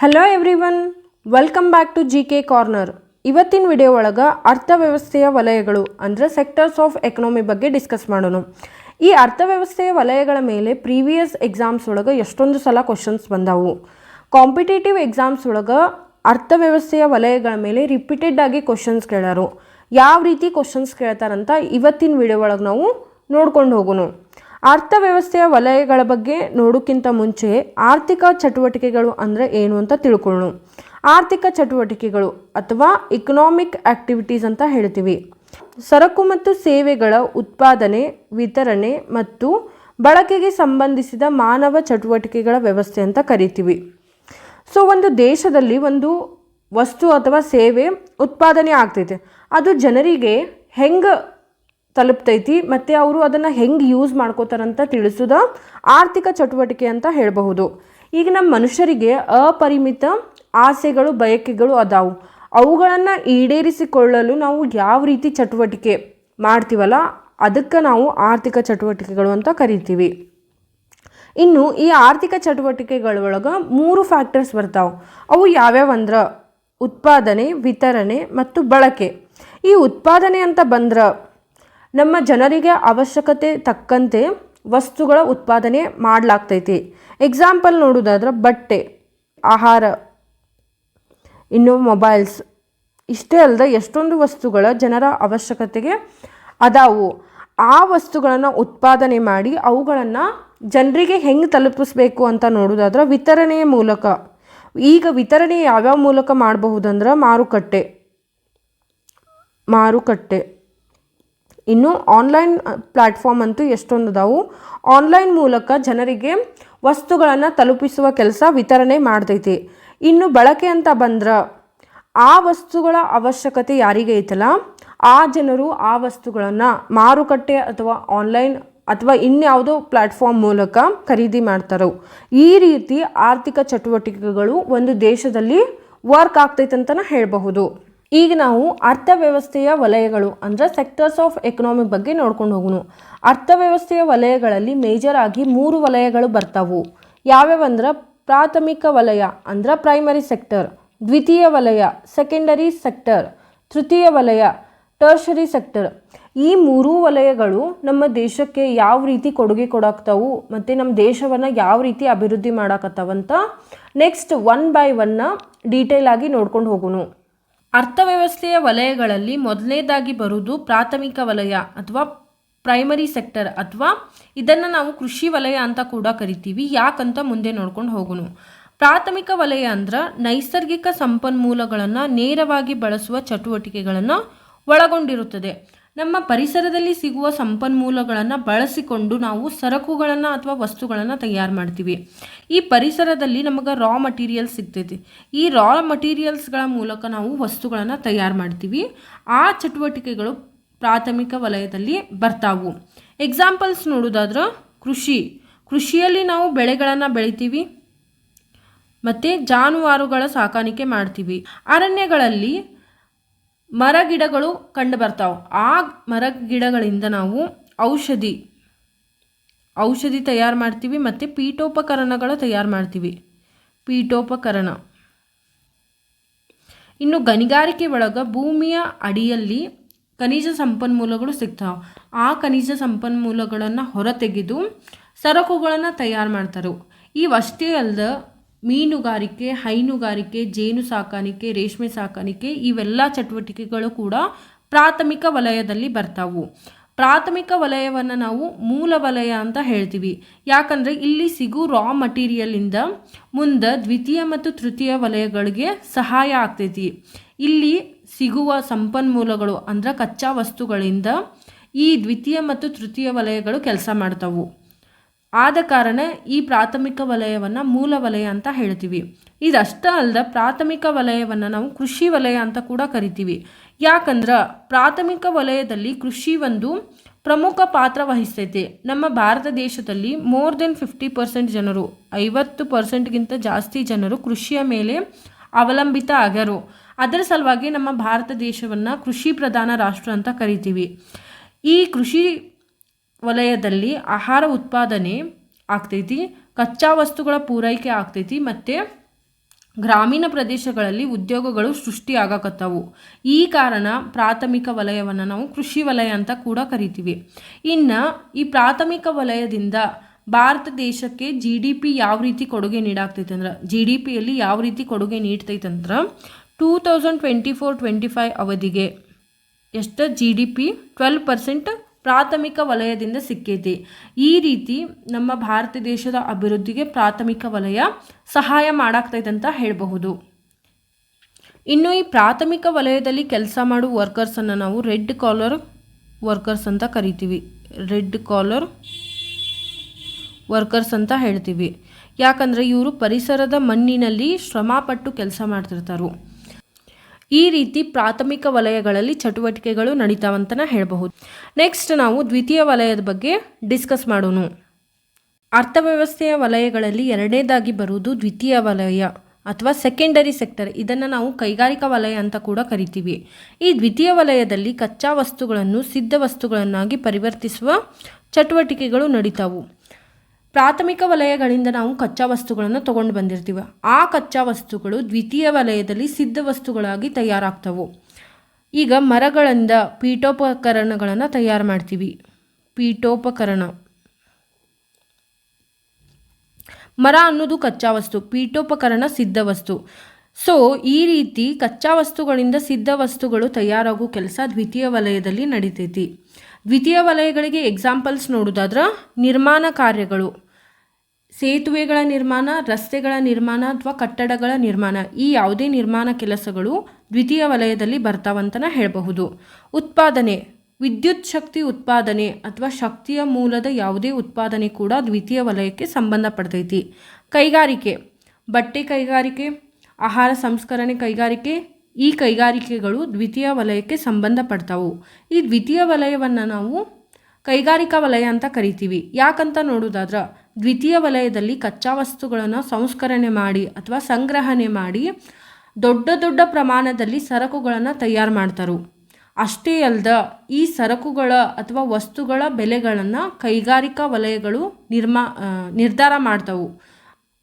Hello everyone welcome back to G K corner ಇವತ್ತಿನ video ಒಳಗೆ ಅರ್ಥವ್ಯವಸ್ಥೆಯ ವಲಯಗಳು, ಅಂದರೆ ಸೆಕ್ಟರ್ಸ್ ಆಫ್ ಎಕನಾಮಿ ಬಗ್ಗೆ ಡಿಸ್ಕಸ್ ಮಾಡೋಣ. ಈ ಅರ್ಥವ್ಯವಸ್ಥೆಯ ವಲಯಗಳ ಮೇಲೆ ಪ್ರೀವಿಯಸ್ ಎಕ್ಸಾಮ್ಸ್ ಒಳಗೆ ಎಷ್ಟೊಂದು ಸಲ ಕ್ವಶನ್ಸ್ ಬಂದವು. ಕಾಂಪಿಟೇಟಿವ್ ಎಕ್ಸಾಮ್ಸ್ ಒಳಗೆ ಅರ್ಥವ್ಯವಸ್ಥೆಯ ವಲಯಗಳ ಮೇಲೆ ರಿಪೀಟೆಡ್ ಆಗಿ ಕ್ವಶನ್ಸ್ ಕೇಳೋರು. ಯಾವ ರೀತಿ ಕ್ವಶನ್ಸ್ ಕೇಳ್ತಾರಂತ ಇವತ್ತಿನ ವಿಡಿಯೋ ಒಳಗೆ ನಾವು ನೋಡ್ಕೊಂಡು ಹೋಗೋಣ. ಅರ್ಥವ್ಯವಸ್ಥೆಯ ವಲಯಗಳ ಬಗ್ಗೆ ನೋಡೋಕ್ಕಿಂತ ಮುಂಚೆ ಆರ್ಥಿಕ ಚಟುವಟಿಕೆಗಳು ಅಂದರೆ ಏನು ಅಂತ ತಿಳ್ಕೊಳ್ಳೋಣ. ಆರ್ಥಿಕ ಚಟುವಟಿಕೆಗಳು ಅಥವಾ ಇಕನಾಮಿಕ್ ಆಕ್ಟಿವಿಟೀಸ್ ಅಂತ ಹೇಳ್ತೀವಿ. ಸರಕು ಮತ್ತು ಸೇವೆಗಳ ಉತ್ಪಾದನೆ, ವಿತರಣೆ ಮತ್ತು ಬಳಕೆಗೆ ಸಂಬಂಧಿಸಿದ ಮಾನವ ಚಟುವಟಿಕೆಗಳ ವ್ಯವಸ್ಥೆ ಅಂತ ಕರಿತೀವಿ. ಸೊ ಒಂದು ದೇಶದಲ್ಲಿ ಒಂದು ವಸ್ತು ಅಥವಾ ಸೇವೆ ಉತ್ಪಾದನೆ ಆಗ್ತೈತೆ. ಅದು ಜನರಿಗೆ ಹೆಂಗೆ ತಲುಪ್ತೈತಿ, ಮತ್ತು ಅವರು ಅದನ್ನು ಹೆಂಗೆ ಯೂಸ್ ಮಾಡ್ಕೋತಾರಂತ ತಿಳಿಸೋದ ಆರ್ಥಿಕ ಚಟುವಟಿಕೆ ಅಂತ ಹೇಳಬಹುದು. ಈಗ ನಮ್ಮ ಮನುಷ್ಯರಿಗೆ ಅಪರಿಮಿತ ಆಸೆಗಳು, ಬಯಕೆಗಳು ಅದಾವು. ಅವುಗಳನ್ನು ಈಡೇರಿಸಿಕೊಳ್ಳಲು ನಾವು ಯಾವ ರೀತಿ ಚಟುವಟಿಕೆ ಮಾಡ್ತೀವಲ್ಲ, ಅದಕ್ಕೆ ನಾವು ಆರ್ಥಿಕ ಚಟುವಟಿಕೆಗಳು ಅಂತ ಕರಿತೀವಿ. ಇನ್ನು ಈ ಆರ್ಥಿಕ ಚಟುವಟಿಕೆಗಳೊಳಗೆ ಮೂರು ಫ್ಯಾಕ್ಟರ್ಸ್ ಬರ್ತಾವೆ. ಅವು ಯಾವ್ಯಾವ ಅಂದ್ರೆ? ಉತ್ಪಾದನೆ, ವಿತರಣೆ ಮತ್ತು ಬಳಕೆ. ಈ ಉತ್ಪಾದನೆ ಅಂತ ಬಂದ್ರೆ ನಮ್ಮ ಜನರಿಗೆ ಅವಶ್ಯಕತೆ ತಕ್ಕಂತೆ ವಸ್ತುಗಳ ಉತ್ಪಾದನೆ ಮಾಡಲಾಗ್ತೈತಿ. ಎಕ್ಸಾಂಪಲ್ ನೋಡೋದಾದ್ರೆ ಬಟ್ಟೆ, ಆಹಾರ, ಇನ್ನು ಮೊಬೈಲ್ಸ್ ಇಷ್ಟೇ ಅಲ್ಲದೆ ಎಷ್ಟೊಂದು ವಸ್ತುಗಳ ಜನರ ಅವಶ್ಯಕತೆಗೆ ಅದಾವು. ಆ ವಸ್ತುಗಳನ್ನು ಉತ್ಪಾದನೆ ಮಾಡಿ ಅವುಗಳನ್ನು ಜನರಿಗೆ ಹೆಂಗೆ ತಲುಪಿಸ್ಬೇಕು ಅಂತ ನೋಡೋದಾದ್ರೆ ವಿತರಣೆಯ ಮೂಲಕ. ಈಗ ವಿತರಣೆ ಯಾವ್ಯಾವ ಮೂಲಕ ಮಾಡಬಹುದಂದ್ರೆ ಮಾರುಕಟ್ಟೆ. ಮಾರುಕಟ್ಟೆ. ಇನ್ನು ಆನ್ಲೈನ್ ಪ್ಲ್ಯಾಟ್ಫಾರ್ಮ್ ಅಂತೂ ಎಷ್ಟೊಂದು ಅದಾವು. ಆನ್ಲೈನ್ ಮೂಲಕ ಜನರಿಗೆ ವಸ್ತುಗಳನ್ನು ತಲುಪಿಸುವ ಕೆಲಸ ವಿತರಣೆ ಮಾಡ್ತೈತಿ. ಇನ್ನು ಬಳಕೆ ಅಂತ ಬಂದ್ರೆ, ಆ ವಸ್ತುಗಳ ಅವಶ್ಯಕತೆ ಯಾರಿಗೆ ಐತಲ್ಲ? ಆ ಜನರು ಆ ವಸ್ತುಗಳನ್ನು ಮಾರುಕಟ್ಟೆ ಅಥವಾ ಆನ್ಲೈನ್ ಅಥವಾ ಇನ್ಯಾವುದೋ ಪ್ಲ್ಯಾಟ್ಫಾರ್ಮ್ ಮೂಲಕ ಖರೀದಿ ಮಾಡ್ತಾರೋ. ಈ ರೀತಿ ಆರ್ಥಿಕ ಚಟುವಟಿಕೆಗಳು ಒಂದು ದೇಶದಲ್ಲಿ ವರ್ಕ್ ಆಗ್ತೈತೆ ಅಂತಲೇ ಹೇಳಬಹುದು. ಈಗ ನಾವು ಅರ್ಥವ್ಯವಸ್ಥೆಯ ವಲಯಗಳು, ಅಂದರೆ ಸೆಕ್ಟರ್ಸ್ ಆಫ್ ಎಕನಾಮಿ ಬಗ್ಗೆ ನೋಡ್ಕೊಂಡು ಹೋಗೋಣ ಅರ್ಥವ್ಯವಸ್ಥೆಯ ವಲಯಗಳಲ್ಲಿ ಮೇಜರ್ ಆಗಿ ಮೂರು ವಲಯಗಳು ಬರ್ತಾವು. ಯಾವ್ಯಾವಂದ್ರೆ ಪ್ರಾಥಮಿಕ ವಲಯ, ಅಂದ್ರೆ ಪ್ರೈಮರಿ ಸೆಕ್ಟರ್ ದ್ವಿತೀಯ ವಲಯ ಸೆಕೆಂಡರಿ ಸೆಕ್ಟರ್ ತೃತೀಯ ವಲಯ ಟರ್ಷರಿ ಸೆಕ್ಟರ್ ಈ ಮೂರೂ ವಲಯಗಳು ನಮ್ಮ ದೇಶಕ್ಕೆ ಯಾವ ರೀತಿ ಕೊಡುಗೆ ಕೊಡಾಕ್ತಾವು ಮತ್ತು ನಮ್ಮ ದೇಶವನ್ನು ಯಾವ ರೀತಿ ಅಭಿವೃದ್ಧಿ ಮಾಡಾಕತ್ತಾವಂತ next one by one detail ಆಗಿ ನೋಡ್ಕೊಂಡು ಹೋಗೋಣ ಅರ್ಥವ್ಯವಸ್ಥೆಯ ವಲಯಗಳಲ್ಲಿ ಮೊದಲನೇದಾಗಿ ಬರುವುದು ಪ್ರಾಥಮಿಕ ವಲಯ ಅಥವಾ ಪ್ರೈಮರಿ ಸೆಕ್ಟರ್ ಅಥವಾ ಇದನ್ನು ನಾವು ಕೃಷಿ ವಲಯ ಅಂತ ಕೂಡ ಕರಿತೀವಿ. ಯಾಕಂತ ಮುಂದೆ ನೋಡ್ಕೊಂಡು ಹೋಗೋಣ ಪ್ರಾಥಮಿಕ ವಲಯ ಅಂದ್ರೆ ನೈಸರ್ಗಿಕ ಸಂಪನ್ಮೂಲಗಳನ್ನು ನೇರವಾಗಿ ಬಳಸುವ ಚಟುವಟಿಕೆಗಳನ್ನು ಒಳಗೊಂಡಿರುತ್ತದೆ. ನಮ್ಮ ಪರಿಸರದಲ್ಲಿ ಸಿಗುವ ಸಂಪನ್ಮೂಲಗಳನ್ನು ಬಳಸಿಕೊಂಡು ನಾವು ಸರಕುಗಳನ್ನು ಅಥವಾ ವಸ್ತುಗಳನ್ನು ತಯಾರು ಮಾಡ್ತೀವಿ. ಈ ಪರಿಸರದಲ್ಲಿ ನಮಗೆ ರಾ ಮಟೀರಿಯಲ್ಸ್ ಸಿಗ್ತೈತಿ. ಈ ರಾ ಮಟೀರಿಯಲ್ಸ್ಗಳ ಮೂಲಕ ನಾವು ವಸ್ತುಗಳನ್ನು ತಯಾರು ಮಾಡ್ತೀವಿ. ಆ ಚಟುವಟಿಕೆಗಳು ಪ್ರಾಥಮಿಕ ವಲಯದಲ್ಲಿ ಬರ್ತಾವು. ಎಕ್ಸಾಂಪಲ್ಸ್ ನೋಡೋದಾದ್ರೆ ಕೃಷಿ. ಕೃಷಿಯಲ್ಲಿ ನಾವು ಬೆಳೆಗಳನ್ನು ಬೆಳಿತೀವಿ. ಮತ್ತು ಜಾನುವಾರುಗಳ ಸಾಕಾಣಿಕೆ ಮಾಡ್ತೀವಿ. ಅರಣ್ಯಗಳಲ್ಲಿ ಮರ ಗಿಡಗಳು ಕಂಡು ಬರ್ತಾವೆ ಆ ಮರ ಗಿಡಗಳಿಂದ ನಾವು ಔಷಧಿ ಔಷಧಿ ತಯಾರು ಮಾಡ್ತೀವಿ ಮತ್ತು ಪೀಠೋಪಕರಣಗಳು ತಯಾರು ಮಾಡ್ತೀವಿ. ಪೀಠೋಪಕರಣ. ಇನ್ನು ಗಣಿಗಾರಿಕೆ ಒಳಗೆ ಭೂಮಿಯ ಅಡಿಯಲ್ಲಿ ಖನಿಜ ಸಂಪನ್ಮೂಲಗಳು ಸಿಗ್ತಾವೆ. ಆ ಖನಿಜ ಸಂಪನ್ಮೂಲಗಳನ್ನು ಹೊರತೆಗೆದು ಸರಕುಗಳನ್ನು ತಯಾರು ಮಾಡ್ತಾರೆ. ಇವಷ್ಟೇ ಅಲ್ಲದೆ ಮೀನುಗಾರಿಕೆ, ಹೈನುಗಾರಿಕೆ, ಜೇನು ಸಾಕಾಣಿಕೆ, ರೇಷ್ಮೆ ಸಾಕಾಣಿಕೆ ಇವೆಲ್ಲ ಚಟುವಟಿಕೆಗಳು ಕೂಡ ಪ್ರಾಥಮಿಕ ವಲಯದಲ್ಲಿ ಬರ್ತಾವು. ಪ್ರಾಥಮಿಕ ವಲಯವನ್ನು ನಾವು ಮೂಲ ವಲಯ ಅಂತ ಹೇಳ್ತೀವಿ. ಯಾಕಂದರೆ ಇಲ್ಲಿ ಸಿಗು ರಾ ಮಟೀರಿಯಲಿಂದ ಮುಂದೆ ದ್ವಿತೀಯ ಮತ್ತು ತೃತೀಯ ವಲಯಗಳಿಗೆ ಸಹಾಯ ಆಗ್ತೈತಿ. ಇಲ್ಲಿ ಸಿಗುವ ಸಂಪನ್ಮೂಲಗಳು ಅಂದ್ರೆ ಕಚ್ಚಾ ವಸ್ತುಗಳಿಂದ ಈ ದ್ವಿತೀಯ ಮತ್ತು ತೃತೀಯ ವಲಯಗಳು ಕೆಲಸ ಮಾಡ್ತಾವು. ಆದ ಕಾರಣ ಈ ಪ್ರಾಥಮಿಕ ವಲಯವನ್ನು ಮೂಲ ವಲಯ ಅಂತ ಹೇಳ್ತೀವಿ. ಇದಷ್ಟೇ ಅಲ್ಲದೆ ಪ್ರಾಥಮಿಕ ವಲಯವನ್ನು ನಾವು ಕೃಷಿ ವಲಯ ಅಂತ ಕೂಡ ಕರಿತೀವಿ. ಯಾಕಂದ್ರೆ ಪ್ರಾಥಮಿಕ ವಲಯದಲ್ಲಿ ಕೃಷಿ ಒಂದು ಪ್ರಮುಖ ಪಾತ್ರ ವಹಿಸ್ತೈತೆ. ನಮ್ಮ ಭಾರತ ದೇಶದಲ್ಲಿ ಮೋರ್ ದೆನ್ ಫಿಫ್ಟಿ ಪರ್ಸೆಂಟ್ ಜನರು, ಐವತ್ತು ಪರ್ಸೆಂಟ್ಗಿಂತ ಜಾಸ್ತಿ ಜನರು ಕೃಷಿಯ ಮೇಲೆ ಅವಲಂಬಿತ ಆಗ್ಯಾರು. ಅದರ ಸಲುವಾಗಿ ನಮ್ಮ ಭಾರತ ದೇಶವನ್ನು ಕೃಷಿ ಪ್ರಧಾನ ರಾಷ್ಟ್ರ ಅಂತ ಕರಿತೀವಿ. ಈ ಕೃಷಿ ವಲಯದಲ್ಲಿ ಆಹಾರ ಉತ್ಪಾದನೆ ಆಗ್ತೈತಿ, ಕಚ್ಚಾ ವಸ್ತುಗಳ ಪೂರೈಕೆ ಆಗ್ತೈತಿ ಮತ್ತು ಗ್ರಾಮೀಣ ಪ್ರದೇಶಗಳಲ್ಲಿ ಉದ್ಯೋಗಗಳು ಸೃಷ್ಟಿಯಾಗಕತ್ತವು. ಈ ಕಾರಣ ಪ್ರಾಥಮಿಕ ವಲಯವನ್ನು ನಾವು ಕೃಷಿ ವಲಯ ಅಂತ ಕೂಡ ಕರಿತೀವಿ. ಇನ್ನು ಈ ಪ್ರಾಥಮಿಕ ವಲಯದಿಂದ ಭಾರತ ದೇಶಕ್ಕೆ ಜಿ ಡಿ ಪಿ ಯಾವ ರೀತಿ ಕೊಡುಗೆ ನೀಡಾಗ್ತೈತೆ ಅಂದ್ರೆ ಜಿ ಡಿ ಪಿಯಲ್ಲಿ ಯಾವ ರೀತಿ ಕೊಡುಗೆ ನೀಡ್ತೈತೆ ಅಂದ್ರೆ two thousand twenty four twenty five ಅವಧಿಗೆ ಎಷ್ಟು G D P twelve percent ಪ್ರಾಥಮಿಕ ವಲಯದಿಂದ ಸಿಕ್ಕೈತಿ ಈ ರೀತಿ ನಮ್ಮ ಭಾರತ ದೇಶದ ಅಭಿವೃದ್ಧಿಗೆ ಪ್ರಾಥಮಿಕ ವಲಯ ಸಹಾಯ ಮಾಡಾಕ್ತೈತೆ ಅಂತ ಹೇಳಬಹುದು. ಇನ್ನು ಈ ಪ್ರಾಥಮಿಕ ವಲಯದಲ್ಲಿ ಕೆಲಸ ಮಾಡುವ ವರ್ಕರ್ಸನ್ನು ನಾವು ರೆಡ್ ಕಾಲರ್ ವರ್ಕರ್ಸ್ ಅಂತ ಕರಿತೀವಿ. ರೆಡ್ ಕಾಲರ್ ವರ್ಕರ್ಸ್ ಅಂತ ಹೇಳ್ತೀವಿ. ಯಾಕಂದರೆ ಇವರು ಪರಿಸರದ ಮಣ್ಣಿನಲ್ಲಿ ಶ್ರಮಪಟ್ಟು ಕೆಲಸ ಮಾಡ್ತಿರ್ತಾರೆ. ಈ ರೀತಿ ಪ್ರಾಥಮಿಕ ವಲಯಗಳಲ್ಲಿ ಚಟುವಟಿಕೆಗಳು ನಡೀತಾವಂತನ ಹೇಳಬಹುದು. ನೆಕ್ಸ್ಟ್ ನಾವು ದ್ವಿತೀಯ ವಲಯದ ಬಗ್ಗೆ ಡಿಸ್ಕಸ್ ಮಾಡೋಣ. ಅರ್ಥವ್ಯವಸ್ಥೆಯ ವಲಯಗಳಲ್ಲಿ ಎರಡನೇದಾಗಿ ಬರುವುದು ದ್ವಿತೀಯ ವಲಯ ಅಥವಾ ಸೆಕೆಂಡರಿ ಸೆಕ್ಟರ್ ಇದನ್ನು ನಾವು ಕೈಗಾರಿಕಾ ವಲಯ ಅಂತ ಕೂಡ ಕರಿತೀವಿ. ಈ ದ್ವಿತೀಯ ವಲಯದಲ್ಲಿ ಕಚ್ಚಾ ವಸ್ತುಗಳನ್ನು, ಸಿದ್ಧ ವಸ್ತುಗಳನ್ನಾಗಿ ಪರಿವರ್ತಿಸುವ ಚಟುವಟಿಕೆಗಳು ನಡೀತಾವು. ಪ್ರಾಥಮಿಕ ವಲಯಗಳಿಂದ ನಾವು ಕಚ್ಚಾ ವಸ್ತುಗಳನ್ನು ತಗೊಂಡು ಬಂದಿರ್ತೀವಿ. ಆ ಕಚ್ಚಾ ವಸ್ತುಗಳು ದ್ವಿತೀಯ ವಲಯದಲ್ಲಿ ಸಿದ್ಧ ವಸ್ತುಗಳಾಗಿ ತಯಾರಾಗ್ತವೆ. ಈಗ ಮರಗಳಿಂದ ಪೀಠೋಪಕರಣಗಳನ್ನು ತಯಾರು ಮಾಡ್ತೀವಿ. ಪೀಠೋಪಕರಣ. ಮರ ಅನ್ನೋದು ಕಚ್ಚಾ ವಸ್ತು, ಪೀಠೋಪಕರಣ ಸಿದ್ಧ ವಸ್ತು. ಸೊ ಈ ರೀತಿ ಕಚ್ಚಾ ವಸ್ತುಗಳಿಂದ ಸಿದ್ಧ ವಸ್ತುಗಳು ತಯಾರಾಗೋ ಕೆಲಸ ದ್ವಿತೀಯ ವಲಯದಲ್ಲಿ ನಡೀತೈತಿ. ದ್ವಿತೀಯ ವಲಯಗಳಿಗೆ ಎಕ್ಸಾಂಪಲ್ಸ್ ನೋಡೋದಾದ್ರೆ ನಿರ್ಮಾಣ ಕಾರ್ಯಗಳು. ಸೇತುವೆಗಳ ನಿರ್ಮಾಣ, ರಸ್ತೆಗಳ ನಿರ್ಮಾಣ ಅಥವಾ ಕಟ್ಟಡಗಳ ನಿರ್ಮಾಣ ಈ ಯಾವುದೇ ನಿರ್ಮಾಣ ಕೆಲಸಗಳು ದ್ವಿತೀಯ ವಲಯದಲ್ಲಿ ಬರ್ತಾವಂತನ ಹೇಳಬಹುದು. ಉತ್ಪಾದನೆ, ವಿದ್ಯುತ್ ಶಕ್ತಿ ಉತ್ಪಾದನೆ ಅಥವಾ ಶಕ್ತಿಯ ಮೂಲದ ಯಾವುದೇ ಉತ್ಪಾದನೆ ಕೂಡ ದ್ವಿತೀಯ ವಲಯಕ್ಕೆ ಸಂಬಂಧಪಡ್ತೈತಿ ಕೈಗಾರಿಕೆ, ಬಟ್ಟೆ ಕೈಗಾರಿಕೆ, ಆಹಾರ ಸಂಸ್ಕರಣೆ ಕೈಗಾರಿಕೆ ಈ ಕೈಗಾರಿಕೆಗಳು ದ್ವಿತೀಯ ವಲಯಕ್ಕೆ ಸಂಬಂಧಪಡ್ತಾವು ಈ ದ್ವಿತೀಯ ವಲಯವನ್ನು ನಾವು ಕೈಗಾರಿಕಾ ವಲಯ ಅಂತ ಕರಿತೀವಿ. ಯಾಕಂತ ನೋಡೋದಾದ್ರೆ ದ್ವಿತೀಯ ವಲಯದಲ್ಲಿ ಕಚ್ಚಾ ವಸ್ತುಗಳನ್ನು ಸಂಸ್ಕರಣೆ ಮಾಡಿ ಅಥವಾ ಸಂಗ್ರಹಣೆ ಮಾಡಿ ದೊಡ್ಡ ದೊಡ್ಡ ಪ್ರಮಾಣದಲ್ಲಿ ಸರಕುಗಳನ್ನು ತಯಾರು ಮಾಡ್ತಾರೆ. ಅಷ್ಟೇ ಅಲ್ಲದ ಈ ಸರಕುಗಳ ಅಥವಾ ವಸ್ತುಗಳ ಬೆಲೆಗಳನ್ನು ಕೈಗಾರಿಕಾ ವಲಯಗಳು ನಿರ್ಮಾ ನಿರ್ಧಾರ ಮಾಡ್ತವು.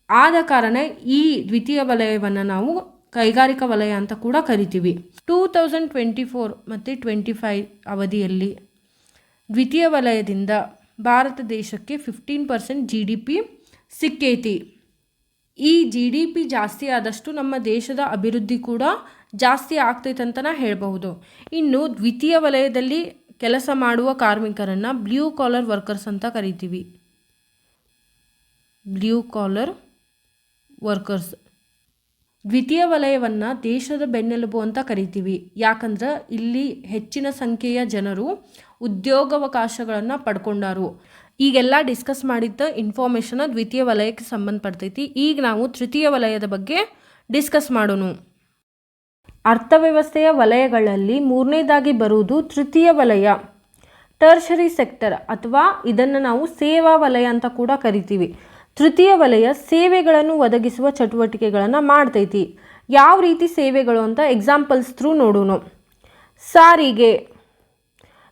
ಆದ ಕಾರಣ ಈ ದ್ವಿತೀಯ ವಲಯವನ್ನು ನಾವು ಕೈಗಾರಿಕಾ ವಲಯ ಅಂತ ಕೂಡ ಕರಿತೀವಿ. ಟೂ ತೌಸಂಡ್ ಟ್ವೆಂಟಿ ಫೋರ್ ಮತ್ತು ಟ್ವೆಂಟಿ ಫೈವ್ ಅವಧಿಯಲ್ಲಿ ದ್ವಿತೀಯ ವಲಯದಿಂದ ಭಾರತ ದೇಶಕ್ಕೆ fifteen percent G D P ಸಿಕ್ಕೈತಿ. ಈ ಜಿ ಡಿ ಪಿ ಜಾಸ್ತಿ ಆದಷ್ಟು ನಮ್ಮ ದೇಶದ ಅಭಿವೃದ್ಧಿ ಕೂಡ ಜಾಸ್ತಿ ಆಗ್ತೈತೆ ಹೇಳಬಹುದು. ಇನ್ನು ದ್ವಿತೀಯ ವಲಯದಲ್ಲಿ ಕೆಲಸ ಮಾಡುವ ಕಾರ್ಮಿಕರನ್ನು ಬ್ಲೂ ಕಾಲರ್ ವರ್ಕರ್ಸ್ ಅಂತ ಕರಿತೀವಿ. ಬ್ಲೂ ಕಾಲರ್ ವರ್ಕರ್ಸ್ ದ್ವಿತೀಯ ವಲಯವನ್ನು ದೇಶದ ಬೆನ್ನೆಲುಬು ಅಂತ ಕರಿತೀವಿ. ಯಾಕಂದ್ರೆ ಇಲ್ಲಿ ಹೆಚ್ಚಿನ ಸಂಖ್ಯೆಯ ಜನರು ಉದ್ಯೋಗಾವಕಾಶಗಳನ್ನು ಪಡ್ಕೊಂಡಾರು. ಈಗೆಲ್ಲ ಡಿಸ್ಕಸ್ ಮಾಡಿದ್ದ ಇನ್ಫಾರ್ಮೇಷನ್ ದ್ವಿತೀಯ ವಲಯಕ್ಕೆ ಸಂಬಂಧಪಡ್ತೈತಿ. ಈಗ ನಾವು ತೃತೀಯ ವಲಯದ ಬಗ್ಗೆ ಡಿಸ್ಕಸ್ ಮಾಡೋಣ. ಅರ್ಥವ್ಯವಸ್ಥೆಯ ವಲಯಗಳಲ್ಲಿ ಮೂರನೇದಾಗಿ ಬರುವುದು ತೃತೀಯ ವಲಯ. ಟರ್ಷರಿ ಸೆಕ್ಟರ್ ಅಥವಾ ಇದನ್ನು ನಾವು ಸೇವಾ ವಲಯ ಅಂತ ಕೂಡ ಕರಿತೀವಿ. ತೃತೀಯ ವಲಯ ಸೇವೆಗಳನ್ನು ಒದಗಿಸುವ ಚಟುವಟಿಕೆಗಳನ್ನು ಮಾಡ್ತೈತಿ. ಯಾವ ರೀತಿ ಸೇವೆಗಳು ಅಂತ ಎಕ್ಸಾಂಪಲ್ಸ್ ಥ್ರೂ ನೋಡೋಣ. ಸಾರಿಗೆ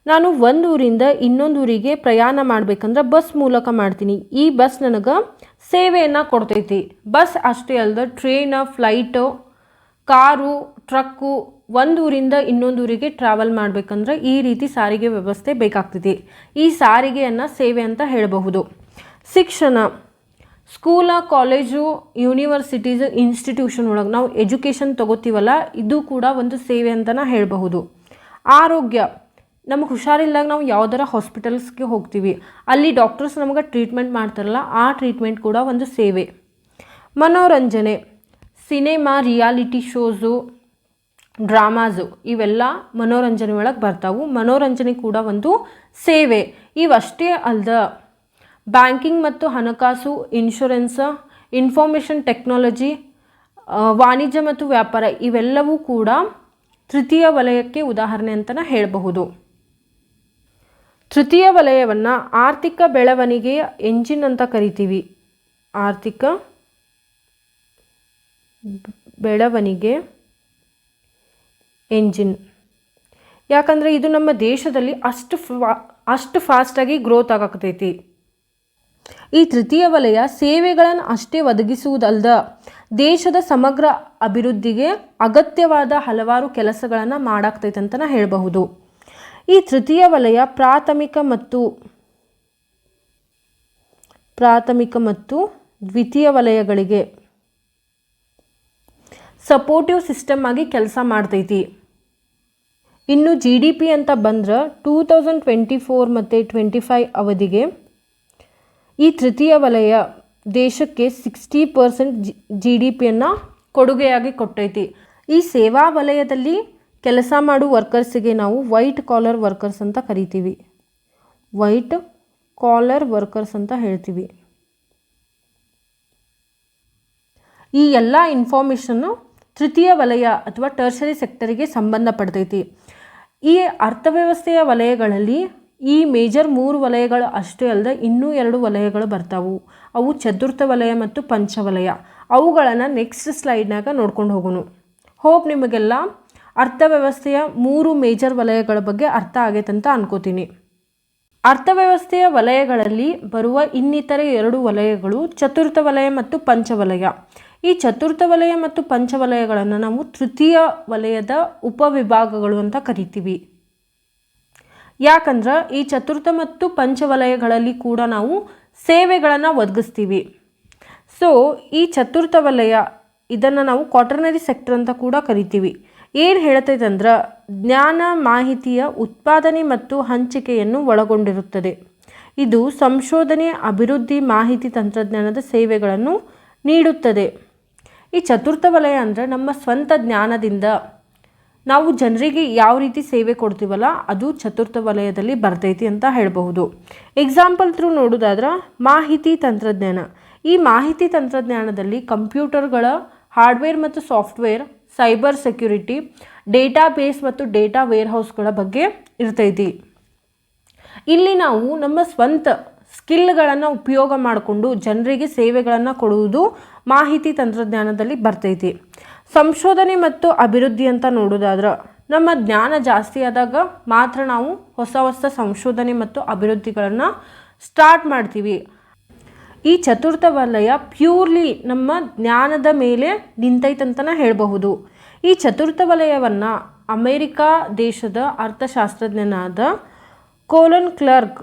ನಾನು ಒಂದು ಊರಿಂದ ಇನ್ನೊಂದು ಊರಿಗೆ ಪ್ರಯಾಣ ಮಾಡಬೇಕಂದ್ರೆ ಬಸ್ ಮೂಲಕ ಮಾಡ್ತೀನಿ. ಈ ಬಸ್ ನನಗೆ ಸೇವೆಯನ್ನು ಕೊಡ್ತೈತಿ. ಬಸ್ ಅಷ್ಟೇ ಅಲ್ಲದೆ ಟ್ರೈನ್, ಫ್ಲೈಟು, ಕಾರು, ಟ್ರಕ್ಕು ಒಂದು ಊರಿಂದ ಇನ್ನೊಂದು ಊರಿಗೆ ಟ್ರಾವೆಲ್ ಮಾಡಬೇಕಂದ್ರೆ ಈ ರೀತಿ ಸಾರಿಗೆ ವ್ಯವಸ್ಥೆ ಬೇಕಾಗ್ತೈತಿ. ಈ ಸಾರಿಗೆಯನ್ನು ಸೇವೆ ಅಂತ ಹೇಳಬಹುದು. ಶಿಕ್ಷಣ. ಸ್ಕೂಲ, ಕಾಲೇಜು, ಯೂನಿವರ್ಸಿಟೀಸ್, ಇನ್ಸ್ಟಿಟ್ಯೂಷನ್ ಒಳಗೆ ನಾವು ಎಜುಕೇಷನ್ ತಗೋತೀವಲ್ಲ, ಇದು ಕೂಡ ಒಂದು ಸೇವೆ ಅಂತಲೇ ಹೇಳಬಹುದು. ಆರೋಗ್ಯ. ನಮಗೆ ಹುಷಾರಿಲ್ಲದಾಗ ನಾವು ಯಾವ್ದಾರ ಹಾಸ್ಪಿಟಲ್ಸ್ಗೆ ಹೋಗ್ತೀವಿ. ಅಲ್ಲಿ ಡಾಕ್ಟರ್ಸ್ ನಮಗೆ ಟ್ರೀಟ್ಮೆಂಟ್ ಮಾಡ್ತಾರಲ್ಲ, ಆ ಟ್ರೀಟ್ಮೆಂಟ್ ಕೂಡ ಒಂದು ಸೇವೆ. ಮನೋರಂಜನೆ ಸಿನಿಮಾ ರಿಯಾಲಿಟಿ ಶೋಸು ಡ್ರಾಮಾಸು ಇವೆಲ್ಲ ಮನೋರಂಜನೆ ಒಳಗೆ ಬರ್ತಾವು. ಮನೋರಂಜನೆ ಕೂಡ ಒಂದು ಸೇವೆ. ಇವಷ್ಟೇ ಅಲ್ದ ಬ್ಯಾಂಕಿಂಗ್ ಮತ್ತು ಹಣಕಾಸು ಇನ್ಶೂರೆನ್ಸ್ ಇನ್ಫಾರ್ಮೇಷನ್ ಟೆಕ್ನಾಲಜಿ ವಾಣಿಜ್ಯ ಮತ್ತು ವ್ಯಾಪಾರ ಇವೆಲ್ಲವೂ ಕೂಡ ತೃತೀಯ ವಲಯಕ್ಕೆ ಉದಾಹರಣೆ ಅಂತಲೇ ಹೇಳಬಹುದು. ತೃತೀಯ ವಲಯವನ್ನು ಆರ್ಥಿಕ ಬೆಳವಣಿಗೆಯ ಎಂಜಿನ್ ಅಂತ ಕರಿತೀವಿ. ಆರ್ಥಿಕ ಬೆಳವಣಿಗೆ ಎಂಜಿನ್ ಯಾಕಂದರೆ ಇದು ನಮ್ಮ ದೇಶದಲ್ಲಿ ಅಷ್ಟು ಫಾ, ಅಷ್ಟು ಫಾಸ್ಟಾಗಿ ಗ್ರೋತ್ ಆಗಕ್ತೈತಿ ಈ ತೃತೀಯ ವಲಯ ಸೇವೆಗಳನ್ನು ಅಷ್ಟೇ ಒದಗಿಸುವುದಲ್ಲದ ದೇಶದ ಸಮಗ್ರ ಅಭಿವೃದ್ಧಿಗೆ ಅಗತ್ಯವಾದ ಹಲವಾರು ಕೆಲಸಗಳನ್ನು ಮಾಡಾಕ್ತೈತೆ ಅಂತ ಹೇಳಬಹುದು. ಈ ತೃತೀಯ ವಲಯ ಪ್ರಾಥಮಿಕ ಮತ್ತು ಪ್ರಾಥಮಿಕ ಮತ್ತು ದ್ವಿತೀಯ ವಲಯಗಳಿಗೆ ಸಪೋರ್ಟಿವ್ ಸಿಸ್ಟಮ್ ಆಗಿ ಕೆಲಸ ಮಾಡ್ತೈತಿ. ಇನ್ನು ಜಿ ಡಿ ಪಿ ಅಂತ ಬಂದ್ರೆ ಟೂ ತೌಸಂಡ್ ಟ್ವೆಂಟಿ ಫೋರ್ ಮತ್ತು ಟ್ವೆಂಟಿ ಫೈವ್ ಅವಧಿಗೆ ಈ ತೃತೀಯ ವಲಯ ದೇಶಕ್ಕೆ ಸಿಕ್ಸ್ಟಿ ಪರ್ಸೆಂಟ್ ಜಿ ಡಿ ಪಿಯನ್ನು ಕೊಡುಗೆಯಾಗಿ ಕೊಟ್ಟೈತಿ. ಈ ಸೇವಾ ವಲಯದಲ್ಲಿ ಕೆಲಸ ಮಾಡೋ ವರ್ಕರ್ಸಿಗೆ ನಾವು ವೈಟ್ ಕಾಲರ್ ವರ್ಕರ್ಸ್ ಅಂತ ಕರಿತೀವಿ. ವೈಟ್ ಕಾಲರ್ ವರ್ಕರ್ಸ್ ಅಂತ ಹೇಳ್ತೀವಿ. ಈ ಎಲ್ಲ ಇನ್ಫಾರ್ಮೇಷನ್ನು ತೃತೀಯ ವಲಯ ಅಥವಾ ಟರ್ಷರಿ ಸೆಕ್ಟರಿಗೆ ಸಂಬಂಧಪಡ್ತೈತಿ ಈ ಅರ್ಥವ್ಯವಸ್ಥೆಯ ವಲಯಗಳಲ್ಲಿ ಈ ಮೇಜರ್ ಮೂರು ವಲಯಗಳು ಅಷ್ಟೇ ಅಲ್ಲದೆ ಇನ್ನೂ ಎರಡು ವಲಯಗಳು ಬರ್ತಾವು. ಅವು ಚತುರ್ಥ ವಲಯ ಮತ್ತು ಪಂಚವಲಯ. ಅವುಗಳನ್ನು ನೆಕ್ಸ್ಟ್ ಸ್ಲೈಡ್ನಾಗ ನೋಡ್ಕೊಂಡು ಹೋಗೋಣ ಹೋಪ್ ನಿಮಗೆಲ್ಲ ಅರ್ಥವ್ಯವಸ್ಥೆಯ ಮೂರು ಮೇಜರ್ ವಲಯಗಳ ಬಗ್ಗೆ ಅರ್ಥ ಆಗೈತೆ ಅಂತ ಅನ್ಕೋತೀನಿ. ಅರ್ಥವ್ಯವಸ್ಥೆಯ ವಲಯಗಳಲ್ಲಿ ಬರುವ ಇನ್ನಿತರೆ ಎರಡು ವಲಯಗಳು ಚತುರ್ಥ ವಲಯ ಮತ್ತು ಪಂಚವಲಯ. ಈ ಚತುರ್ಥ ವಲಯ ಮತ್ತು ಪಂಚವಲಯಗಳನ್ನು ನಾವು ತೃತೀಯ ವಲಯದ ಉಪವಿಭಾಗಗಳು ಅಂತ ಕರಿತೀವಿ. ಯಾಕಂದ್ರೆ ಈ ಚತುರ್ಥ ಮತ್ತು ಪಂಚವಲಯಗಳಲ್ಲಿ ಕೂಡ ನಾವು ಸೇವೆಗಳನ್ನು ಒದಗಿಸ್ತೀವಿ. ಸೊ ಈ ಚತುರ್ಥ ವಲಯ ಇದನ್ನು ನಾವು ಕ್ವಾಟರ್ನರಿ ಸೆಕ್ಟರ್ ಅಂತ ಕೂಡ ಕರಿತೀವಿ. ಏನು ಹೇಳ್ತೈತಂದ್ರೆ ಜ್ಞಾನ ಮಾಹಿತಿಯ ಉತ್ಪಾದನೆ ಮತ್ತು ಹಂಚಿಕೆಯನ್ನು ಒಳಗೊಂಡಿರುತ್ತದೆ. ಇದು ಸಂಶೋಧನೆ, ಅಭಿವೃದ್ಧಿ, ಮಾಹಿತಿ ತಂತ್ರಜ್ಞಾನದ ಸೇವೆಗಳನ್ನು ನೀಡುತ್ತದೆ. ಈ ಚತುರ್ಥ ವಲಯ ಅಂದರೆ ನಮ್ಮ ಸ್ವಂತ ಜ್ಞಾನದಿಂದ ನಾವು ಜನರಿಗೆ ಯಾವ ರೀತಿ ಸೇವೆ ಕೊಡ್ತೀವಲ್ಲ, ಅದು ಚತುರ್ಥ ವಲಯದಲ್ಲಿ ಬರ್ತೈತಿ ಅಂತ ಹೇಳಬಹುದು. ಎಕ್ಸಾಂಪಲ್ ಥ್ರೂ ನೋಡೋದಾದ್ರೆ ಮಾಹಿತಿ ತಂತ್ರಜ್ಞಾನ. ಈ ಮಾಹಿತಿ ತಂತ್ರಜ್ಞಾನದಲ್ಲಿ ಕಂಪ್ಯೂಟರ್ಗಳ, ಹಾರ್ಡ್ವೇರ್ ಮತ್ತು software cyber security data base ಮತ್ತು ಡೇಟಾ ವೇರ್ಹೌಸ್ಗಳ ಬಗ್ಗೆ ಇರ್ತೈತಿ ಇಲ್ಲಿ ನಾವು ನಮ್ಮ ಸ್ವಂತ ಸ್ಕಿಲ್ಗಳನ್ನು ಉಪಯೋಗ ಮಾಡಿಕೊಂಡು ಜನರಿಗೆ ಸೇವೆಗಳನ್ನು ಕೊಡುವುದು ಮಾಹಿತಿ ತಂತ್ರಜ್ಞಾನದಲ್ಲಿ ಬರ್ತೈತಿ ಸಂಶೋಧನೆ ಮತ್ತು ಅಭಿವೃದ್ಧಿ ಅಂತ ನೋಡೋದಾದ್ರೆ ನಮ್ಮ ಜ್ಞಾನ ಜಾಸ್ತಿ ಆದಾಗ ಮಾತ್ರ ನಾವು ಹೊಸ ಹೊಸ ಸಂಶೋಧನೆ ಮತ್ತು ಅಭಿವೃದ್ಧಿಗಳನ್ನು ಸ್ಟಾರ್ಟ್ ಮಾಡ್ತೀವಿ. ಈ ಚತುರ್ಥ ವಲಯ ಪ್ಯೂರ್ಲಿ ನಮ್ಮ ಜ್ಞಾನದ ಮೇಲೆ ನಿಂತೈತಂತನೇ ಹೇಳಬಹುದು. ಈ ಚತುರ್ಥ ವಲಯವನ್ನು ಅಮೇರಿಕಾ ದೇಶದ ಅರ್ಥಶಾಸ್ತ್ರಜ್ಞನಾದ ಕೋಲನ್ ಕ್ಲರ್ಕ್,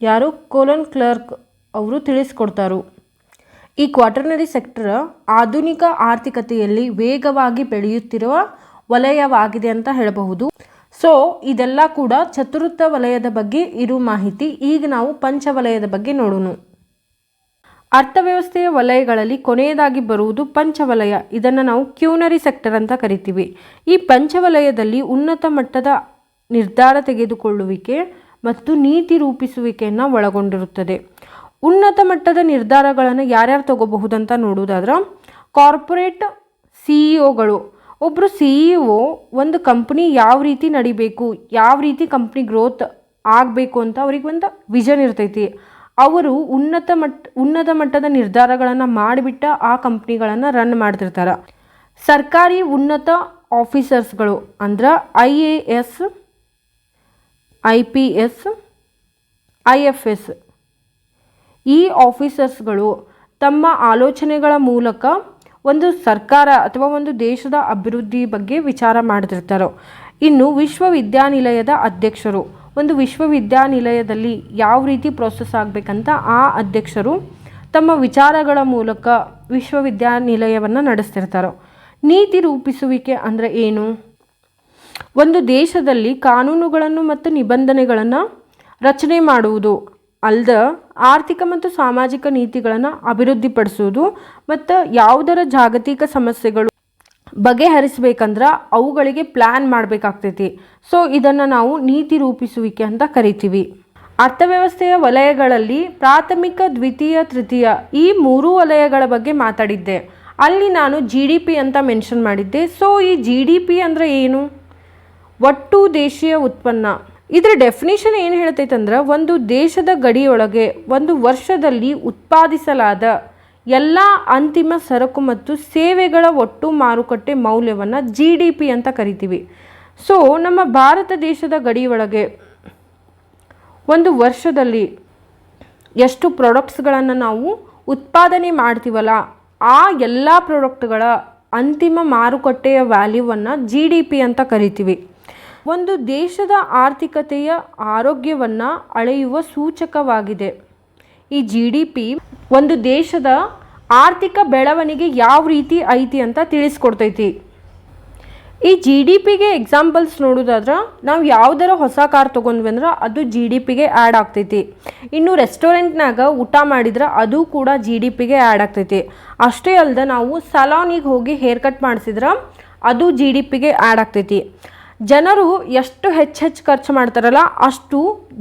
ಯಾರು? ಕೋಲನ್ ಕ್ಲರ್ಕ್ ಅವರು ತಿಳಿಸ್ಕೊಡ್ತಾರು. ಈ ಕ್ವಾಟರ್ನರಿ ಸೆಕ್ಟರ್ ಆಧುನಿಕ ಆರ್ಥಿಕತೆಯಲ್ಲಿ ವೇಗವಾಗಿ ಬೆಳೆಯುತ್ತಿರುವ ವಲಯವಾಗಿದೆ ಅಂತ ಹೇಳಬಹುದು. ಸೊ ಇದೆಲ್ಲ ಕೂಡ ಚತುರ್ಥ ವಲಯದ ಬಗ್ಗೆ ಇರುವ ಮಾಹಿತಿ. ಈಗ ನಾವು ಪಂಚವಲಯದ ಬಗ್ಗೆ ನೋಡೋಣ. ಅರ್ಥವ್ಯವಸ್ಥೆಯ ವಲಯಗಳಲ್ಲಿ ಕೊನೆಯದಾಗಿ ಬರುವುದು ಪಂಚವಲಯ. ಇದನ್ನು ನಾವು ಕ್ಯೂನರಿ ಸೆಕ್ಟರ್ ಅಂತ ಕರಿತೀವಿ. ಈ ಪಂಚವಲಯದಲ್ಲಿ ಉನ್ನತ ಮಟ್ಟದ ನಿರ್ಧಾರ ತೆಗೆದುಕೊಳ್ಳುವಿಕೆ ಮತ್ತು ನೀತಿ ರೂಪಿಸುವಿಕೆಯನ್ನು ಒಳಗೊಂಡಿರುತ್ತದೆ. ಉನ್ನತ ಮಟ್ಟದ ನಿರ್ಧಾರಗಳನ್ನು ಯಾರ್ಯಾರು ತಗೋಬಹುದಂತ ನೋಡುವುದಾದ್ರೆ, ಕಾರ್ಪೊರೇಟ್ ಸಿಇಒಗಳು ಒಬ್ಬರು ಸಿ ಇ ಒ ಒಂದು ಕಂಪ್ನಿ ಯಾವ ರೀತಿ ನಡಿಬೇಕು, ಯಾವ ರೀತಿ ಕಂಪ್ನಿ ಗ್ರೋತ್ ಆಗಬೇಕು ಅಂತ ಅವ್ರಿಗೆ ಒಂದು ವಿಷನ್ ಇರ್ತೈತಿ. ಅವರು ಉನ್ನತ ಮಟ್ಟ ಉನ್ನತ ಮಟ್ಟದ ನಿರ್ಧಾರಗಳನ್ನು ಮಾಡಿಬಿಟ್ಟು ಆ ಕಂಪ್ನಿಗಳನ್ನು ರನ್ ಮಾಡ್ತಿರ್ತಾರೆ. ಸರ್ಕಾರಿ ಉನ್ನತ ಆಫೀಸರ್ಸ್ಗಳು ಅಂದ್ರೆ I A S I P S I F S ಈ ಆಫೀಸರ್ಸ್ಗಳು ತಮ್ಮ ಆಲೋಚನೆಗಳ ಮೂಲಕ ಒಂದು ಸರ್ಕಾರ ಅಥವಾ ಒಂದು ದೇಶದ ಅಭಿವೃದ್ಧಿ ಬಗ್ಗೆ ವಿಚಾರ ಮಾಡ್ತಿರ್ತಾರೋ. ಇನ್ನು ವಿಶ್ವವಿದ್ಯಾನಿಲಯದ ಅಧ್ಯಕ್ಷರು, ಒಂದು ವಿಶ್ವವಿದ್ಯಾನಿಲಯದಲ್ಲಿ ಯಾವ ರೀತಿ ಪ್ರೋಸೆಸ್ ಆಗಬೇಕಂತ ಆ ಅಧ್ಯಕ್ಷರು ತಮ್ಮ ವಿಚಾರಗಳ ಮೂಲಕ ವಿಶ್ವವಿದ್ಯಾನಿಲಯವನ್ನು ನಡೆಸ್ತಿರ್ತಾರೋ. ನೀತಿ ರೂಪಿಸುವಿಕೆ ಅಂದರೆ ಏನು? ಒಂದು ದೇಶದಲ್ಲಿ ಕಾನೂನುಗಳನ್ನು ಮತ್ತು ನಿಬಂಧನೆಗಳನ್ನು ರಚನೆ ಮಾಡುವುದು ಅಲ್ದ ಆರ್ಥಿಕ ಮತ್ತು ಸಾಮಾಜಿಕ ನೀತಿಗಳನ್ನು ಅಭಿವೃದ್ಧಿಪಡಿಸೋದು ಮತ್ತು ಯಾವುದರ ಜಾಗತಿಕ ಸಮಸ್ಯೆಗಳು ಬಗೆಹರಿಸಬೇಕಂದ್ರೆ ಅವುಗಳಿಗೆ ಪ್ಲ್ಯಾನ್ ಮಾಡಬೇಕಾಗ್ತೈತಿ. ಸೊ ಇದನ್ನು ನಾವು ನೀತಿ ರೂಪಿಸುವಿಕೆ ಅಂತ ಕರಿತೀವಿ. ಅರ್ಥವ್ಯವಸ್ಥೆಯ ವಲಯಗಳಲ್ಲಿ ಪ್ರಾಥಮಿಕ, ದ್ವಿತೀಯ, ತೃತೀಯ ಈ ಮೂರು ವಲಯಗಳ ಬಗ್ಗೆ ಮಾತಾಡಿದ್ದೆ. ಅಲ್ಲಿ ನಾನು ಜಿ ಡಿ ಪಿ ಅಂತ ಮೆನ್ಷನ್ ಮಾಡಿದ್ದೆ. ಸೊ ಈ ಜಿ ಡಿ ಪಿ ಅಂದರೆ ಏನು? ಒಟ್ಟು ದೇಶೀಯ ಉತ್ಪನ್ನ. ಇದರ ಡೆಫಿನೇಷನ್ ಏನು ಹೇಳ್ತೈತೆ ಅಂದ್ರೆ ಒಂದು ದೇಶದ ಗಡಿಯೊಳಗೆ ಒಂದು ವರ್ಷದಲ್ಲಿ ಉತ್ಪಾದಿಸಲಾದ ಎಲ್ಲ ಅಂತಿಮ ಸರಕು ಮತ್ತು ಸೇವೆಗಳ ಒಟ್ಟು ಮಾರುಕಟ್ಟೆ ಮೌಲ್ಯವನ್ನು ಜಿ ಡಿ ಪಿ ಅಂತ ಕರಿತೀವಿ. ಸೊ ನಮ್ಮ ಭಾರತ ದೇಶದ ಗಡಿಯೊಳಗೆ ಒಂದು ವರ್ಷದಲ್ಲಿ ಎಷ್ಟು ಪ್ರಾಡಕ್ಟ್ಸ್ಗಳನ್ನು ನಾವು ಉತ್ಪಾದನೆ ಮಾಡ್ತೀವಲ್ಲ, ಆ ಎಲ್ಲ ಪ್ರಾಡಕ್ಟ್ಗಳ ಅಂತಿಮ ಮಾರುಕಟ್ಟೆಯ ವ್ಯಾಲ್ಯೂವನ್ನು ಜಿ ಡಿ ಪಿ ಅಂತ ಕರಿತೀವಿ. ಒಂದು ದೇಶದ ಆರ್ಥಿಕತೆಯ ಆರೋಗ್ಯವನ್ನು ಅಳೆಯುವ ಸೂಚಕವಾಗಿದೆ. ಈ ಜಿ ಡಿ ಪಿ ಒಂದು ದೇಶದ ಆರ್ಥಿಕ ಬೆಳವಣಿಗೆ ಯಾವ ರೀತಿ ಐತಿ ಅಂತ ತಿಳಿಸ್ಕೊಡ್ತೈತಿ. ಈ ಜಿ ಡಿ ಪಿಗೆ ಎಕ್ಸಾಂಪಲ್ಸ್ ನೋಡೋದಾದ್ರೆ ನಾವು ಯಾವ್ದಾರ ಹೊಸ ಕಾರ್ ತೊಗೊಂಡ್ವಿ ಅಂದ್ರೆ ಅದು ಜಿ ಡಿ ಪಿಗೆ ಆ್ಯಡ್ ಆಗ್ತೈತಿ. ಇನ್ನು ರೆಸ್ಟೋರೆಂಟ್ನಾಗ ಊಟ ಮಾಡಿದ್ರೆ ಅದು ಕೂಡ ಜಿ ಡಿ ಪಿಗೆ ಆ್ಯಡ್ ಆಗ್ತೈತಿ. ಅಷ್ಟೇ ಅಲ್ಲದೆ ನಾವು ಸಲಾನಿಗೆ ಹೋಗಿ ಹೇರ್ ಕಟ್ ಮಾಡಿಸಿದ್ರೆ ಅದು ಜಿ ಡಿ ಪಿಗೆ ಆ್ಯಡ್ ಆಗ್ತೈತಿ. ಜನರು ಎಷ್ಟು ಹೆಚ್ಚು ಹೆಚ್ಚು ಖರ್ಚು ಮಾಡ್ತಾರಲ್ಲ ಅಷ್ಟು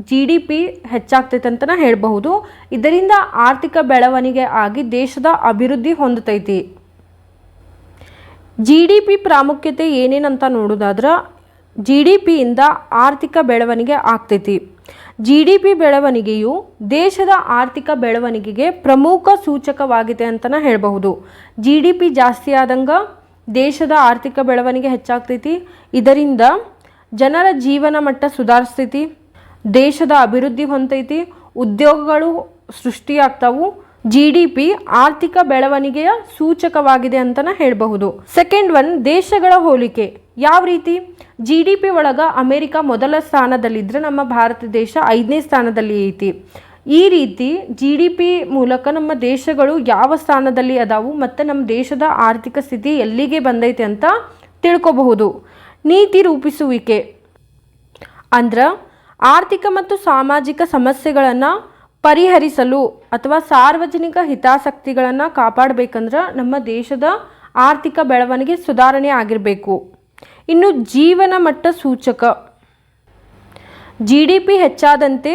ಜಿ ಡಿ ಪಿ ಹೆಚ್ಚಾಗ್ತೈತೆ ಅಂತಲೇ ಹೇಳಬಹುದು. ಇದರಿಂದ ಆರ್ಥಿಕ ಬೆಳವಣಿಗೆ ಆಗಿ ದೇಶದ ಅಭಿವೃದ್ಧಿ ಹೊಂದತೈತಿ. ಜಿ ಡಿ ಪಿ ಪ್ರಾಮುಖ್ಯತೆ ಏನೇನಂತ ನೋಡೋದಾದ್ರೆ ಜಿ ಡಿ ಪಿಯಿಂದ ಆರ್ಥಿಕ ಬೆಳವಣಿಗೆ ಆಗ್ತೈತಿ. ಜಿ ಡಿ ಪಿ ಬೆಳವಣಿಗೆಯು ದೇಶದ ಆರ್ಥಿಕ ಬೆಳವಣಿಗೆಗೆ ಪ್ರಮುಖ ಸೂಚಕವಾಗಿದೆ ಅಂತಲೇ ಹೇಳಬಹುದು. ಜಿ ಡಿ ಪಿ ಜಾಸ್ತಿ ಆದಂಗೆ ದೇಶದ ಆರ್ಥಿಕ ಬೆಳವಣಿಗೆ ಹೆಚ್ಚಾಗ್ತೈತಿ. ಇದರಿಂದ ಜನರ ಜೀವನ ಮಟ್ಟ ಸುಧಾರಿಸ್ತೈತಿ. ದೇಶದ ಅಭಿವೃದ್ಧಿ ಹೊಂದೈತಿ ಉದ್ಯೋಗಗಳು ಸೃಷ್ಟಿಯಾಗ್ತಾವು. ಜಿ ಡಿ ಪಿ ಆರ್ಥಿಕ ಬೆಳವಣಿಗೆಯ ಸೂಚಕವಾಗಿದೆ ಅಂತನ ಹೇಳಬಹುದು. ಸೆಕೆಂಡ್ ಒನ್ ದೇಶಗಳ ಹೋಲಿಕೆ. ಯಾವ ರೀತಿ? ಜಿ ಡಿ ಪಿ ಒಳಗ ಅಮೆರಿಕ ಮೊದಲ ಸ್ಥಾನದಲ್ಲಿದ್ದರೆ ನಮ್ಮ ಭಾರತ ದೇಶ ಐದನೇ ಸ್ಥಾನದಲ್ಲಿ ಐತಿ. ಈ ರೀತಿ ಜಿ ಡಿ ಪಿ ಮೂಲಕ ನಮ್ಮ ದೇಶಗಳು ಯಾವ ಸ್ಥಾನದಲ್ಲಿ ಅದಾವು ಮತ್ತು ನಮ್ಮ ದೇಶದ ಆರ್ಥಿಕ ಸ್ಥಿತಿ ಎಲ್ಲಿಗೆ ಬಂದೈತೆ ಅಂತ ತಿಳ್ಕೊಬಹುದು. ನೀತಿ ರೂಪಿಸುವಿಕೆ. ಅಂದ್ರೆ ಆರ್ಥಿಕ ಮತ್ತು ಸಾಮಾಜಿಕ ಸಮಸ್ಯೆಗಳನ್ನು ಪರಿಹರಿಸಲು ಅಥವಾ ಸಾರ್ವಜನಿಕ ಹಿತಾಸಕ್ತಿಗಳನ್ನು ಕಾಪಾಡಬೇಕಂದ್ರೆ ನಮ್ಮ ದೇಶದ ಆರ್ಥಿಕ ಬೆಳವಣಿಗೆ ಸುಧಾರಣೆ ಆಗಿರಬೇಕು. ಇನ್ನು ಜೀವನ ಮಟ್ಟ ಸೂಚಕ. ಜಿ ಡಿ ಪಿ ಹೆಚ್ಚಾದಂತೆ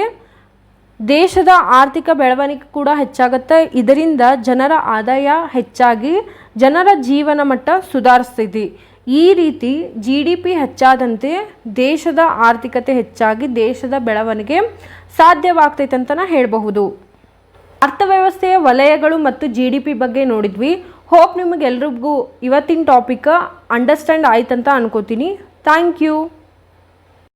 ದೇಶದ ಆರ್ಥಿಕ ಬೆಳವಣಿಗೆ ಕೂಡ ಹೆಚ್ಚಾಗುತ್ತೆ. ಇದರಿಂದ ಜನರ ಆದಾಯ ಹೆಚ್ಚಾಗಿ ಜನರ ಜೀವನ ಮಟ್ಟ ಸುಧಾರಿಸ್ತೈತಿ. ಈ ರೀತಿ ಜಿ ಡಿ ಪಿ ಹೆಚ್ಚಾದಂತೆ ದೇಶದ ಆರ್ಥಿಕತೆ ಹೆಚ್ಚಾಗಿ ದೇಶದ ಬೆಳವಣಿಗೆ ಸಾಧ್ಯವಾಗ್ತೈತೆ ಅಂತಲೇ ಹೇಳಬಹುದು. ಅರ್ಥವ್ಯವಸ್ಥೆಯ ವಲಯಗಳು ಮತ್ತು ಜಿ ಡಿ ಪಿ ಬಗ್ಗೆ ನೋಡಿದ್ವಿ. ಹೋಪ್ ನಿಮಗೆಲ್ರಿಗೂ ಇವತ್ತಿನ ಟಾಪಿಕ್ ಅಂಡರ್ಸ್ಟ್ಯಾಂಡ್ ಆಯ್ತಂತ ಅನ್ಕೋತೀನಿ. Thank you.